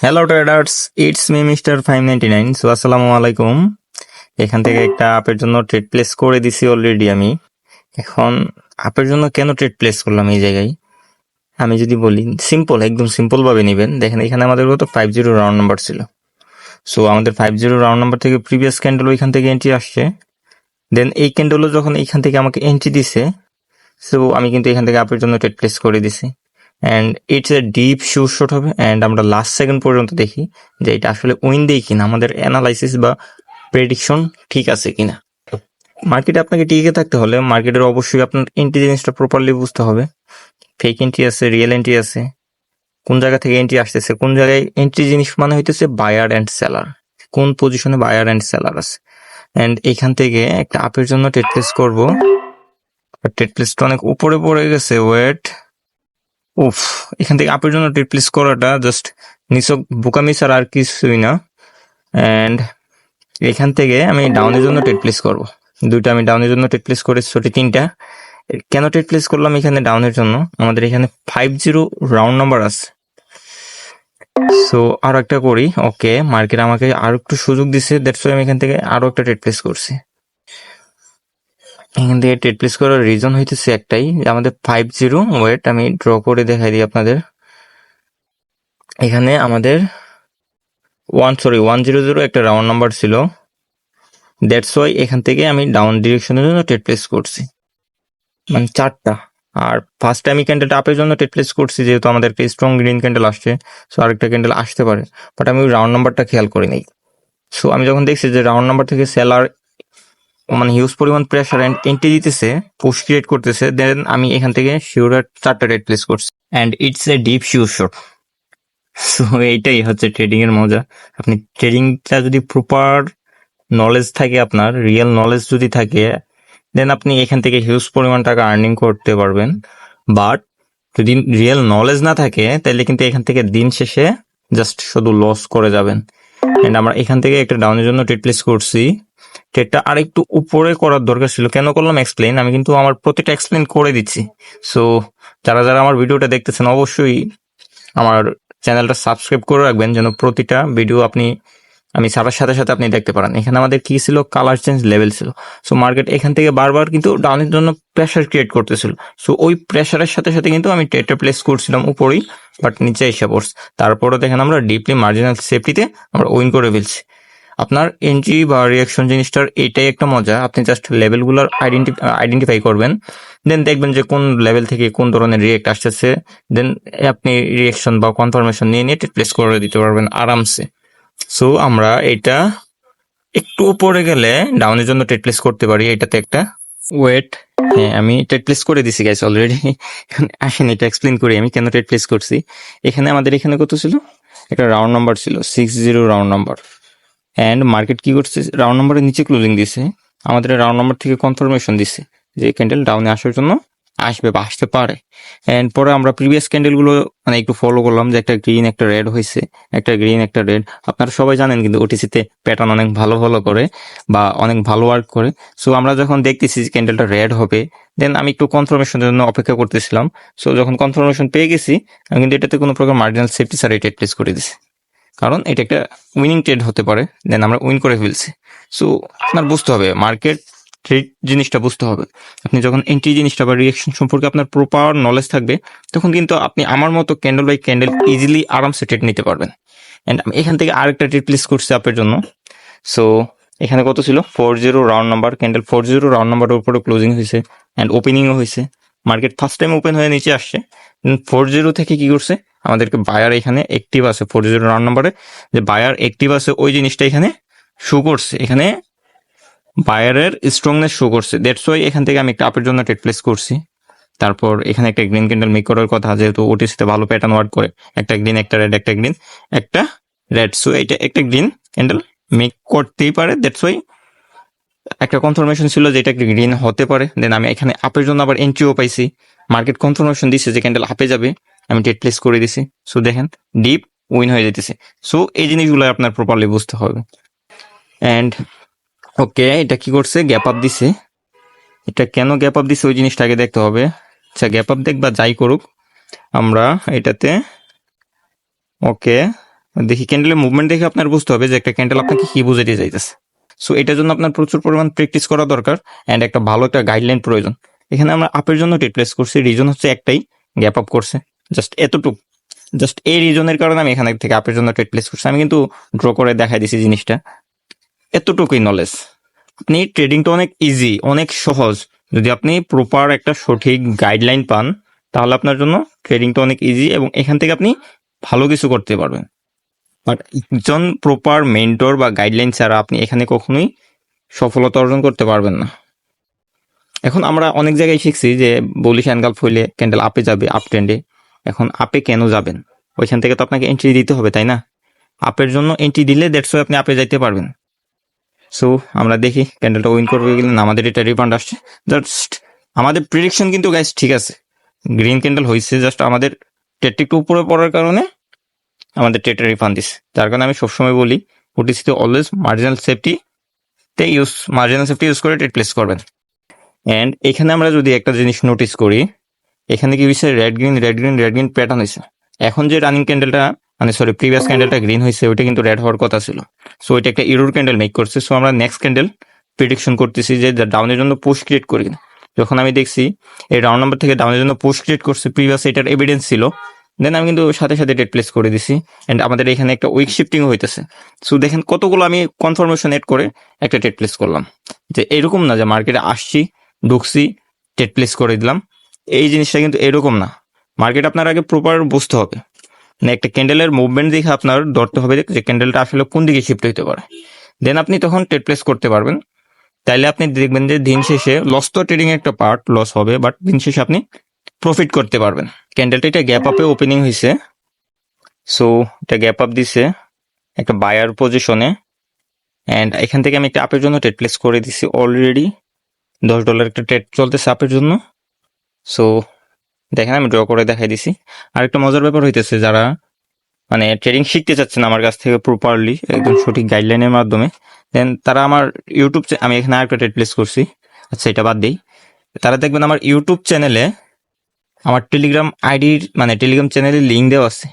Hello traders it's me mister five ninety nine so আসসালামু আলাইকুম এখান থেকে একটা আপের জন্য ট্রেড প্লেস করে দিছি অলরেডি আমি। এখন আপের জন্য কেন ট্রেড প্লেস করলাম এই জায়গায়? আমি যদি বলি সিম্পল একদম সিম্পলভাবে নেবেন। দেখেন, এখানে আমাদের কত? ফাইভ জিরো রাউন্ড নাম্বার ছিল। সো আমাদের ফাইভ জিরো রাউন্ড নাম্বার থেকে প্রিভিয়াস ক্যান্ডেল ওইখান থেকে এন্ট্রি আসছে। দেন এই ক্যান্ডেলও যখন এইখান থেকে আমাকে এন্ট্রি দিছে সো আমি কিন্তু এখান থেকে আপের জন্য ট্রেড প্লেস করে দিছি। And it's a deep sure shot হবে। অ্যান্ড আমরা লাস্ট সেকেন্ড পর্যন্ত দেখি যে এটা আসলে উইন দেই কিনা। আমাদের অ্যানালাইসিস বা প্রেডিকশন ঠিক আছে কিনা। মার্কেটে আপনাকে টিকে থাকতে হলে মার্কেটের অবশ্যই আপনার এন্ট্রি জিনিসটা প্রপারলি বুঝতে হবে। ফেক এন্ট্রি আছে রিয়েল এন্ট্রি আছে। কোন জায়গা থেকে এন্ট্রি আসতেছে? কোন জায়গায় এন্ট্রি জিনিস মানে হইতেছে বায়ার অ্যান্ড সেলার কোন পজিশনে বায়ার অ্যান্ড সেলার আছে। অ্যান্ড এখান থেকে একটা আপের জন্য ট্রেড প্লেস করব। ট্রেড প্লেসটা অনেক উপরে পড়ে গেছে ওয়েট উফ, এখান থেকে আপের জন্য রিপ্লেস করাটা জাস্ট নিছক বোকামি ছাড়া আর কিছুই না। অ্যান্ড এখান থেকে আমি ডাউনের জন্য টেট প্লেস করব। দুইটা আমি ডাউনের জন্য টেট প্লেস করে ছোটি তিনটা। কেন টেট প্লেস করলাম এখানে ডাউনের জন্য? আমাদের এখানে ফাইভ জিরো রাউন্ড নাম্বার আছে। সো আরও একটা করি। ওকে মার্কেট আমাকে আরও একটু সুযোগ দিছে দ্যাটস আমি এখান থেকে আরও একটা টেট প্লেস করছি। এখান থেকে ট্রেড প্লেস করার রিজন হইতেছে একটাই, আমাদের ফাইভ জিরো ওয়েট আমি ড্র করে দেখাই দিই আপনাদের। এখানে আমাদের one sorry one zero zero একটা রাউন্ড নাম্বার ছিল। দ্যাটস ওয়াই এখান থেকে আমি ডাউন ডিরেকশনের জন্য ট্রেড প্লেস করছি। মানে চারটা। আর ফার্স্ট টাইম ক্যান্ডেলটা আপের জন্য ট্রেড প্লেস করছি, যেহেতু আমাদের একটা স্ট্রং গ্রিন ক্যান্ডেল আসছে সো আরেকটা ক্যান্ডেল আসতে পারে। বাট আমি ওই রাউন্ড নাম্বারটা খেয়াল করি নাই। সো আমি যখন দেখছি যে রাউন্ড নাম্বার থেকে সেলার মানে হিউজ পরিমাণ প্রেশার এন্ড এন্ট্রি দিতেছে পুশ ক্রিয়েট করতেছে দেন আমি এখান থেকে শিওর চারটা রেড প্লেস করছি। And it's a deep sure shot so এইটাই হচ্ছে ট্রেডিং এর মজা। আপনি ট্রেডিংটা যদি প্রপার নলেজ থাকে আপনার রিয়েল নলেজ যদি থাকে দেন আপনি এখান থেকে হিউজ পরিমাণ টাকা আর্নিং করতে পারবেন। বাট যদি রিয়েল নলেজ না থাকে, তাহলে কিন্তু এখান থেকে দিন শেষে জাস্ট শুধু লস করে যাবেন। এন্ড আমরা এখান থেকে একটা ডাউনের জন্য ট্রেড প্লেস করছি। ট্রেডটা আর একটু উপরে করার দরকার ছিল। কেন করলাম এক্সপ্লেন আমি কিন্তু আমার প্রতিটা এক্সপ্লেন করে দিচ্ছি। সো যারা যারা আমার ভিডিওটা দেখতেছেন, অবশ্যই আমার চ্যানেলটা সাবস্ক্রাইব করে রাখবেন যেন প্রতিটা ভিডিও আপনি, আমি ছাড়ার সাথে সাথে আপনি দেখতে পারেন। এখানে আমাদের কি ছিল? কালার চেঞ্জ লেভেল ছিল। সো মার্কেট এখান থেকে বারবার কিন্তু ডাউনের জন্য প্রেশার ক্রিয়েট করতেছিল। সো ওই প্রেশারের সাথে সাথে কিন্তু আমি ট্রেডটা প্লেস করছিলাম উপরেই বাট নিচে এসে পড়ছে। তারপরে দেখেন আমরা ডিপলি মার্জিনাল সেফটিতে আমরা উইন করে ফেলছি। আপনার এনজি বা রিয়াকশন জিনিসটার এটাই একটা মজা। আপনি জাস্ট লেভেলগুলোর আইডেন্টিফাই করবেন। দেন দেখবেন যে কোন লেভেল থেকে কোন ধরনের রিয়েক্ট আসতেছে। দেন আপনি রিয়াকশন বা কনফার্মেশন নিয়ে নিয়ে প্লেস করে দিতে পারবেন আরামসে। সো আমরা এটা একটু উপরে গেলে ডাউনের জন্য ট্রেড প্লেস করতে পারি। এটাতে একটা ওয়েট হ্যাঁ আমি ট্রেড প্লেস করে দিছি গাইস অলরেডি আসেন, এটা এক্সপ্লেন করি আমি কেন ট্রেড প্লেস করছি। এখানে আমাদের এখানে কত ছিল? একটা রাউন্ড নাম্বার ছিল six zero round number and market কি করছে? রাউন্ড নাম্বারের নিচে ক্লোজিং দিছে। আমাদের রাউন্ড নাম্বার থেকে কনফার্মেশন দিছে যে ক্যান্ডেল ডাউনে আসার জন্য আসবে বা আসতে পারে। অ্যান্ড পরে আমরা প্রিভিয়াস ক্যান্ডেলগুলো মানে একটু ফলো করলাম যে একটা গ্রিন একটা রেড হয়েছে। একটা গ্রিন একটা রেড আপনারা সবাই জানেন কিন্তু ওটিসিতে প্যাটার্ন অনেক ভালো ভালো করে বা অনেক ভালো ওয়ার্ক করে। সো আমরা যখন দেখতেছি যে ক্যান্ডেলটা রেড হবে দেন আমি একটু কনফার্মেশনের জন্য অপেক্ষা করতেছিলাম। সো যখন কনফার্মেশন পেয়ে গেছি, আমি কিন্তু এটাতে কোনো প্রকার মার্জিনাল সেফটি এটা প্লেস করে দিছি। কারণ এটা একটা উইনিং ট্রেড হতে পারে দেন আমরা উইন করে ফেলছি। সো আপনার বুঝতে হবে মার্কেট ট্রেড জিনিসটা বুঝতে হবে। আপনি যখন এন্ট্রি জিনিসটা বা রিয়েকশন সম্পর্কে আপনার প্রপার নলেজ থাকবে, তখন কিন্তু আপনি আমার মতো ক্যান্ডেল বাই ক্যান্ডেল ইজিলি আরামসে ট্রেড নিতে পারবেন। অ্যান্ড আমি এখান থেকে আরেকটা ট্রেড প্লেস করছি আপের জন্য। সো এখানে কত ছিল? Four zero round number candle four zero round নাম্বারের উপরে ক্লোজিং হয়েছে অ্যান্ড ওপেনিংও হয়েছে। মার্কেট ফার্স্ট টাইম ওপেন হয়ে নিচে আসছে। ফোর জিরো থেকে কি করছে? আমাদেরকে বায়ার এখানে অ্যাক্টিভ আছে ফোর জিরো রাউন্ড নাম্বারে যে বায়ার অ্যাক্টিভ আছে, ওই জিনিসটা এখানে শো করছে। এখানে বায়ারের স্ট্রংনেস শো করছে। দ্যাটস ওয়াই এখান থেকে আমি একটা আপের জন্য ট্রেড প্লেস করছি। তারপর এখানে একটা গ্রিন ক্যান্ডেল মেক করার কথা, যেহেতু ওটিসিতে ভালো প্যাটার্ন ওয়ার্ক করে। একটা গ্রিন একটা রেড একটা গ্রিন একটা রেড সো এটা একটা গ্রিন ক্যান্ডেল মেক করতেই পারে। দ্যাটস ওয়াই একটা কনফার্মেশন ছিল যে এটা গ্রিন হতে পারে। দেন আমি এখানে আপের জন্য আবার এন্ট্রিও পাইছি। মার্কেট কনফার্মেশন দিচ্ছে যে ক্যান্ডেল আপে যাবে। আমি ডেট প্লেস করে দিছি। সো দেখেন, ডিপ উইন হয়ে যেতেছে সো এই জিনিসগুলো আপনার প্রপারলি বুঝতে হবে। অ্যান্ড ওকে এটা কি করছে? গ্যাপ আপ দিছে। এটা কেন গ্যাপ আপ দিছে? ওই জিনিসটা আগে দেখতে হবে। আচ্ছা গ্যাপ আপ দেখ বা যাই করুক, আমরা এটাতে ওকে দেখি ক্যান্ডেলের মুভমেন্ট দেখে আপনার বুঝতে হবে যে একটা ক্যান্ডেল আপনাকে কি বুঝাইতে চাইতেছে সো এটার জন্য আপনার প্রচুর পরিমাণ প্র্যাকটিস করা দরকার অ্যান্ড একটা ভালো একটা গাইডলাইন প্রয়োজন। এখানে আমরা আপের জন্য টেট প্লেস করছি। রিজন হচ্ছে একটাই গ্যাপ আপ করছে। জাস্ট এতটুকু। জাস্ট এই রিজনের কারণে আমি এখানে থেকে আপের জন্য ট্রেড প্লেস করছি। আমি কিন্তু ড্র করে দেখাই দিছি জিনিসটা। এতটুকুই নলেজ আপনি ট্রেডিংটা অনেক ইজি অনেক সহজ। যদি আপনি প্রপার একটা সঠিক গাইডলাইন পান, তাহলে আপনার জন্য ট্রেডিংটা অনেক ইজি এবং এখান থেকে আপনি ভালো কিছু করতে পারবেন। বাট একজন প্রপার মেন্টর বা গাইডলাইন ছাড়া আপনি এখানে কখনোই সফলতা অর্জন করতে পারবেন না। এখন আমরা অনেক জায়গায় শিখছি যে বলিশ অ্যানগাল হইলে ক্যান্ডেল আপে যাবে আপ ট্রেন্ডে এখন আপে কেন যাবেন? ওইখান থেকে তো আপনাকে এন্ট্রি দিতে হবে, তাই না? আপের জন্য এন্ট্রি দিলে দেড়শো আপনি আপে যাইতে পারবেন। সো আমরা দেখি ক্যান্ডেলটা উইন করবে গেলে না, আমাদের এটা রিফান্ড আসছে। জাস্ট আমাদের প্রিডিকশন কিন্তু গাইস ঠিক আছে। গ্রিন ক্যান্ডেল হয়েছে জাস্ট আমাদের টেটটা একটু উপরে পড়ার কারণে আমাদের টেটে রিফান্ড দিচ্ছে যার কারণে আমি সবসময় বলি ওটিসিতে অলওয়েজ মার্জিনাল সেফটি তে ইউজ মার্জিনাল সেফটি ইউজ করে টেট প্লেস করবেন। অ্যান্ড এখানে আমরা যদি একটা জিনিস নোটিস করি এখানে কি হয়েছে red green red green red green pattern হয়েছে এখন যে রানিং ক্যান্ডেলটা মানে সরি প্রিভিয়াস ক্যান্ডেলটা গ্রিন হয়েছে ওইটা কিন্তু রেড হওয়ার কথা ছিল। সো এটা একটা ইরোর ক্যান্ডেল মেক করছে। সো আমরা নেক্সট ক্যান্ডেল প্রিডিকশন করতেছি যে ডাউনের জন্য পোস্ট ক্রিয়েট করি যখন আমি দেখছি এই রাউন্ড নাম্বার থেকে ডাউনের জন্য পোস্ট ক্রিয়েট করছে প্রিভিয়াস এটার এভিডেন্স ছিল। দেন আমি কিন্তু সাথে সাথে ডেট প্লেস করে দিছি। এন্ড আমাদের এখানে একটা উইক শিফটিং হইতেছে। সো দেখেন কতগুলো আমি কনফার্মেশন এড করে একটা ডেট প্লেস করলাম। যে এরকম না যে মার্কেটে আসছি ঢুকছি ডেট প্লেস করে দিলাম। এই জিনিসটা কিন্তু এরকম না। মার্কেট আপনার আগে প্রপার বুঝতে হবে। মানে একটা ক্যান্ডেলের মুভমেন্ট দেখে আপনার ধরতে হবে যে ক্যান্ডেলটা আসলে কোন দিকে শিফট হইতে পারে। দেন আপনি তখন ট্রেড প্লেস করতে পারবেন। তাইলে আপনি দেখবেন যে দিন শেষে লস তো ট্রেডিং একটা পার্ট লস হবে বাট দিন শেষে আপনি প্রফিট করতে পারবেন। ক্যান্ডেলটা এটা গ্যাপ আপে ওপেনিং হয়েছে সো এটা গ্যাপ আপ দিছে একটা বায়ার পজিশনে অ্যান্ড এখান থেকে আমি একটা আপের জন্য ট্রেড প্লেস করে দিছি অলরেডি দশ ডলার একটা ট্রেড চলতেছে আপের জন্য। সো দেখেন, আমি ড্র করে দেখাই দিছি। আর একটা মজার ব্যাপার হইতেছে, যারা মানে ট্রেডিং শিখতে চাচ্ছেন আমার কাছ থেকে প্রপারলি একদম সঠিক গাইডলাইনের মাধ্যমে দেন তারা আমার ইউটিউব আমি এখানে আরেকটা ট্রেড প্লেস করছি। আচ্ছা এটা বাদ দিই। তারা দেখবেন আমার ইউটিউব চ্যানেলে আমার টেলিগ্রাম আইডির মানে টেলিগ্রাম চ্যানেলের লিঙ্ক দেওয়া আছে।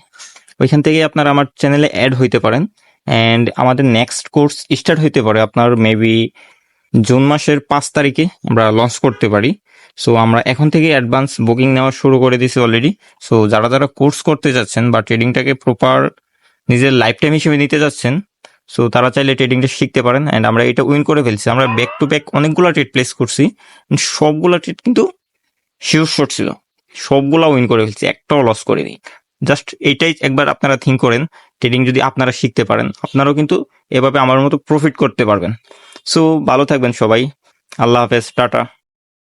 ওইখান থেকে আপনারা আমার চ্যানেলে অ্যাড হইতে পারেন। অ্যান্ড আমাদের নেক্সট কোর্স স্টার্ট হইতে পারে আপনার মেবি জুন মাসের পাঁচ তারিখে আমরা লঞ্চ করতে পারি। সো আমরা এখন থেকে অ্যাডভান্স বুকিং নেওয়া শুরু করে দিয়েছি অলরেডি সো যারা যারা কোর্স করতে যাচ্ছেন বা ট্রেডিংটাকে প্রপার নিজের লাইফ টাইম হিসেবে নিতে যাচ্ছেন সো তারা চাইলে ট্রেডিংটা শিখতে পারেন অ্যান্ড আমরা এটা উইন করে ফেলছি। আমরা ব্যাক টু ব্যাক অনেকগুলো ট্রেড প্লেস করছি। সবগুলো ট্রেড কিন্তু শিওর শট ছিল। সবগুলা উইন করে ফেলছি, একটাও লস করিনি। জাস্ট এইটাই একবার আপনারা থিঙ্ক করেন ট্রেডিং যদি আপনারা শিখতে পারেন, আপনারাও কিন্তু এভাবে আমার মতো প্রফিট করতে পারবেন। সো ভালো থাকবেন সবাই। আল্লাহ হাফেজ, টাটা।